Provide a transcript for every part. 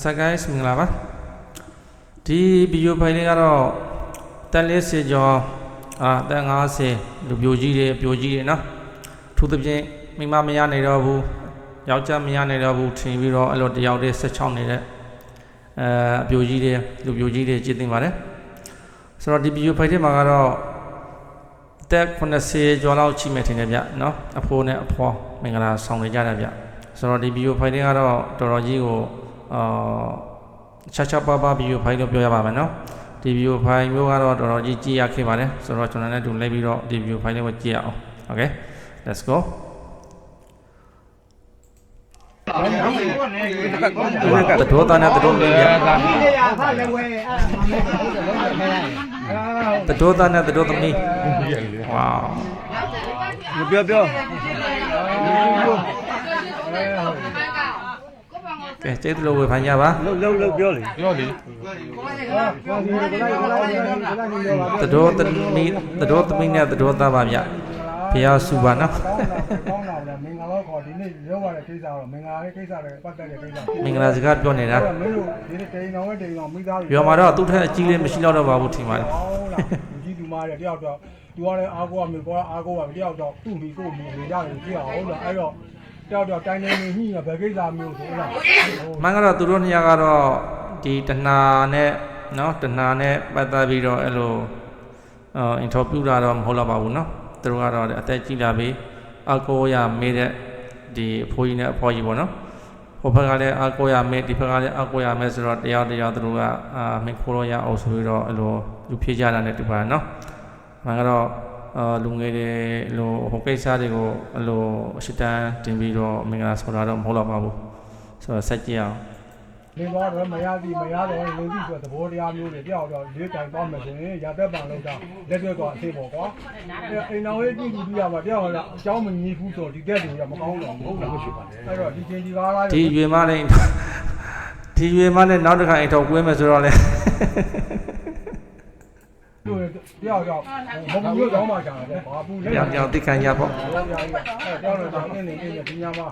What's up guys မင်္ဂလာပါဒီဗီဒီယိုဖိုင်လေးကတော့တက်လေးစေကျော်အာတက်50လူပြိုကြီးတွေပြိုကြီးတွေနော်ထူးသဖြင့်မိမမရနိုင်တော့ဘူးယောက်ျားမရနိုင်တော့ဘူးထင်ပြီးတော့အဲ့လိုတယောက်တည်း16နေတဲ့အဲအပြိုကြီးတွေလူပြိုကြီးတွေကြည်သိပါတယ်ဆိုတော့ဒီဗီဒီယိုဖိုင်ထဲမှာကတော့တက်90ကျော်လောက်ချိမဲ့ထင်တယ်ဗျနော်အဖိုးနဲ့အဖွားမင်္ဂလာဆောင်နေကြတယ်ဗျဆိုတော့ဒီဗီဒီယိုဖိုင်လေးကတော့တော်တော်ကြီးကို အာချာချာပါပါဗီဒီယိုဖိုင်လို့ပြောရပါမယ်နော်ဒီဗီဒီယိုဖိုင်မျိုးကတော့တော်တော်ကြီးကြည့်ရခဲ့ပါတယ်ဆိုတော့ကျွန်တော်လည်းတူလိုက်ပြီးတော့ဒီဗီဒီယိုဖိုင်လေးကိုကြည့်ရအောင် okay let's go တတော်သားနဲ့တတော်မင်းပြတတော်သားနဲ့တတော်သမီးဝါပြောပြော ကဲကျေးဇူးလို့ဝေဖန်ကြပါလှုပ်လှုပ်လှုပ်ပြောလေပြောလေတတော်သမီးတတော်သမီးနဲ့တတော်သားပါဗျဘုရားစုပါနော်ကောင်းတာလေမင်္ဂလာခေါ်ဒီနေ့ရောက်ရတဲ့ကိစ္စတော့မင်္ဂလာရဲ့ကိစ္စတွေပတ်သက်တဲ့ကိစ္စမင်္ဂလာစကားပြောနေတာမင်းတို့ဒီနေ့တိန်တော်ရဲ့တိန်တော်မိသားစုပြောမှာတော့သူ့ထက်အကြီးလေးမရှိတော့တော့ပါဘူးထင်ပါတယ်ဟောလားလူကြီးသူမရဲ့တယောက်တော့သူကလည်းအားကိုးရမယ်ကိုကအားကိုးရမယ်တယောက်တော့သူ့မိကို့မိနေရတယ်ကြည့်အောင်ဟုတ်လားအဲ့တော့ တယောက်တော့တိုင်းနေနေညှိရဘယ်ကိစ္စမျိုးဆိုလား မန်ကတော့သူတို့နှစ်ယောက်ကတော့ဒီတဏှာနဲ့เนาะတဏှာနဲ့ပတ်သက်ပြီးတော့အဲ့လိုအော်အင်တာဗျူးတာတော့မဟုတ်တော့ပါဘူးเนาะသူတို့ကတော့အသက်ကြီးလာပြီအကိုရမေးတဲ့ဒီအဖိုးကြီးနဲ့အဖွားကြီးပေါ့เนาะဟိုဘက်ကလည်းအကိုရမေးဒီဘက်ကလည်းအကိုရမေးဆိုတော့တယောက်တယောက်သူတို့ကအာမင်းခိုးလို့ရအောင်ဆိုပြီးတော့အဲ့လိုလူဖြေကြတာနဲ့တူပါတယ်เนาะမန်ကတော့အာ လူငယ်တွေလိုဟိုကိစ္စတွေကိုအဲ့လိုအရှိတန်းတင်ပြီးတော့မင်္ဂလာဆိုတာတော့မဟုတ်တော့ပါဘူးဆိုတော့ဆက်ကြည့်အောင် လင်းသွားတော့မရသည်မရတော့လင်းသည်ဆိုတဲ့သဘောတရားမျိုးတွေတယောက်တော့လေးတိုင်သွားမယ်ဆိုရင်ရသက်ပံလောက်တာလက်တွေ့တော့အသေးပေါ့ကွာအိမ်တော်ရဲ့ကြည့်ကြည့်ပြီးရမှာတယောက်ကလည်းအเจ้าမညီဘူးဆိုဒီတက်တွေကမကောင်းတော့ဘူးဟုတ်လားမရှိပါနဲ့အဲ့တော့ဒီချင်းဒီကားလား ဒီရွေမနဲ့ဒီရွေမနဲ့နောက်တစ်ခါအိမ်ထောက်ကွေးမယ်ဆိုတော့လေ တို့တယောက်တော့မဘူးလို့တောင်းမှချာတယ်ဘာဘူးလဲကြောင်ကြောင်တိခံကြပေါ့အဲ့တယောက်တော့အင်းနေနေဒီညမှာ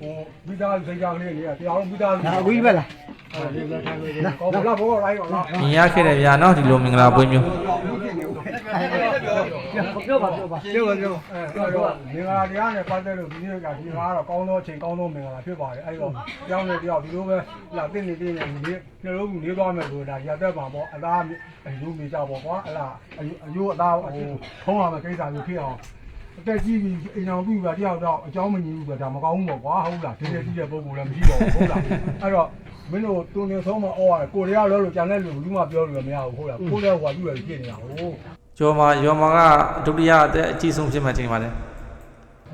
ဟိုမိသားစုစိတ်ကြောင်းလေးတွေကတယောက်တော့မိသားစုအဝီးပဲလားအဲ့ဒီလက်ခံလေးတွေကောင်းလားဘောလိုက်တော့လားမြင်ရခဲ့တယ်ဗျာနော်ဒီလိုမင်္ဂလာပွဲမျိုး ပြောပါပြောပါပြောပါပြော အဲ့တော့မင်္ဂလာတရားနဲ့ပတ်သက်လို့ဒီနေ့ကဒီကားတော့ကောင်းသောအချိန်ကောင်းသောမင်္ဂလာဖြစ်ပါတယ်အဲ့တော့ကြောင်းနေတယောက်ဒီလိုပဲလာတင့်နေတင့်နေဒီနှလုံးကြီးနေသွားမယ်ဆိုတာရတတ်ပါပေါ့အလားအယူမိကြပေါ့ကွာအဲ့လားအယူအသားဟိုထုံးရမယ်ကိစ္စမျိုးဖြစ်အောင်အသက်ကြီးပြီးအိမ်အောင်ပြီးပါတယောက်တော့အเจ้าမညီဘူးဆိုတာဒါမကောင်းဘူးပေါ့ကွာဟုတ်လားဒီနေ့ကြီးတဲ့ပုံကလည်းမရှိပါဘူးဟုတ်လားအဲ့တော့မင်းတို့တုံနေဆုံးမအော်ရတယ်ကိုရီးယားလောလို့ကြံတဲ့လူဘူးမှပြောလို့မရဘူးဟုတ်လားကိုယ်လည်းဟိုကပြုရဖြစ်နေတာဟုတ် ကျော်မာရော်မာကဒုတိယအသက်အကြီးဆုံးဖြစ်မှထင်ပါတယ်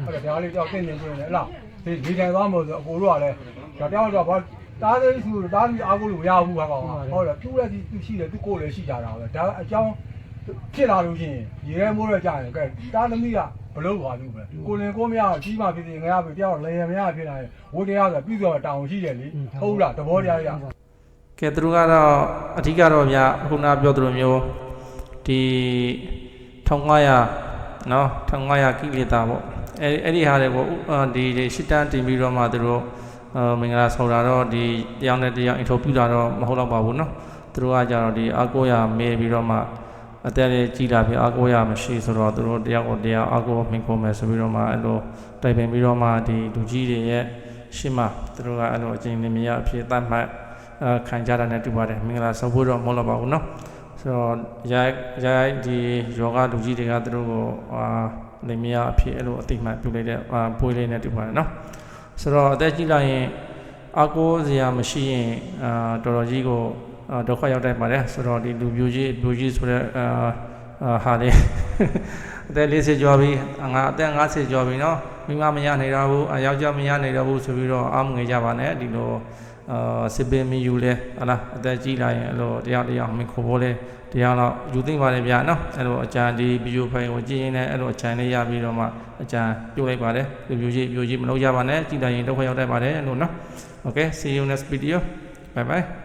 ဟုတ်တယ်ဒါလေးကြောက်တင်းနေပြနေလားဒီဒီတိုင်သွားမို့ဆိုအကိုတို့ကလည်းဒါတောက်တော့ဘာတားသေးစုတားပြီးအားကိုလို့မရဘူးဟာကောင်ဟုတ်တယ်သူလည်းဒီသူရှိတယ်သူကိုယ်လည်းရှိကြတာပဲဒါအကြောင်းဖြစ်လာလို့ရှိရင်ရေရဲမိုးရကြရင်ကဲတားသမီးကဘလို့ပါလို့ပဲကိုလင်ကိုမရကြီးမှဖြစ်နေငါရပြီတယောက်လေရမရဖြစ်လာရင်ဝိတရားဆိုပြီးတော့တောင်းရှိတယ်လေဟုတ်လားသဘောတရားရကဲသူတို့ကတော့အဓိကတော့ဗျာခုနပြောသလိုမျိုး ဒီ1500နော်1500ကိလေသာပေါ့အဲအဲ့ဒီဟာတွေကိုဒီရှစ်တန်းတင်ပြီးတော့မှသူတို့မင်္ဂလာဆောင်တာတော့ဒီတယောက်နဲ့တယောက်အင်တာဗျူးတာတော့မဟုတ်တော့ပါဘူးနော်သူတို့ကကြတော့ဒီအကိုရမေးပြီးတော့မှအသက်လေးကြီးလာပြီအကိုရမရှိဆိုတော့သူတို့တယောက်ကိုတယောက်အကိုမင်ကုန်မယ်ဆိုပြီးတော့မှအဲ့လိုတိုင်ပင်ပြီးတော့မှဒီလူကြီးတွေရဲ့ရှင်းမသူတို့ကအဲ့လိုအချိန်လေးမရအဖြစ်တတ်မှတ်အခံကြတာနဲ့တူပါတယ်မင်္ဂလာဆောင်ဖို့တော့မဟုတ်တော့ပါဘူးနော် ဆိုတော့ရိုက်ရိုက်ဒီယောဂလူကြီးတွေကသူတို့ကိုအာနေမရအဖြစ်အဲ့လိုအတိမှပြုလိုက်တဲ့အာပွေးလေးနဲ့တူပါတယ်နော်ဆိုတော့အသက်ကြီးလာရင်အာကိုစရာမရှိရင်အာတော်တော်ကြီးကိုဒုက္ခရောက်တတ်ပါတယ်ဆိုတော့ဒီလူမျိုးကြီးလူကြီးဆိုတဲ့အာဟာလေအသက်40ကျော်ပြီငါအသက်50ကျော်ပြီနော်မိမမရနေတော့ဘူးယောက်ျားမရနေတော့ဘူးဆိုပြီးတော့အာမငယ်ကြပါနဲ့ဒီလို အာစစ်ပင်မယူလဲဟလားအသက်ကြီးလာရင်အဲ့လိုတရားတရားမင်ခေါ်ဖို့လဲတရားတော့ယူသိမ့်ပါလေဗျာနော်အဲ့လိုအကြံဒီဗီဒီယိုဖိုင်ကိုကြည့်ရင်လည်းအဲ့လိုအကြံလေးရပြီးတော့မှအကြံပြုတ်လိုက်ပါတယ်ပြူကြီးပြူကြီးမလုပ်ရပါနဲ့ကြည်တိုင်းရင်တော့ခွင့်ရောက်တတ်ပါတယ်လို့နော် Okay see you next video bye bye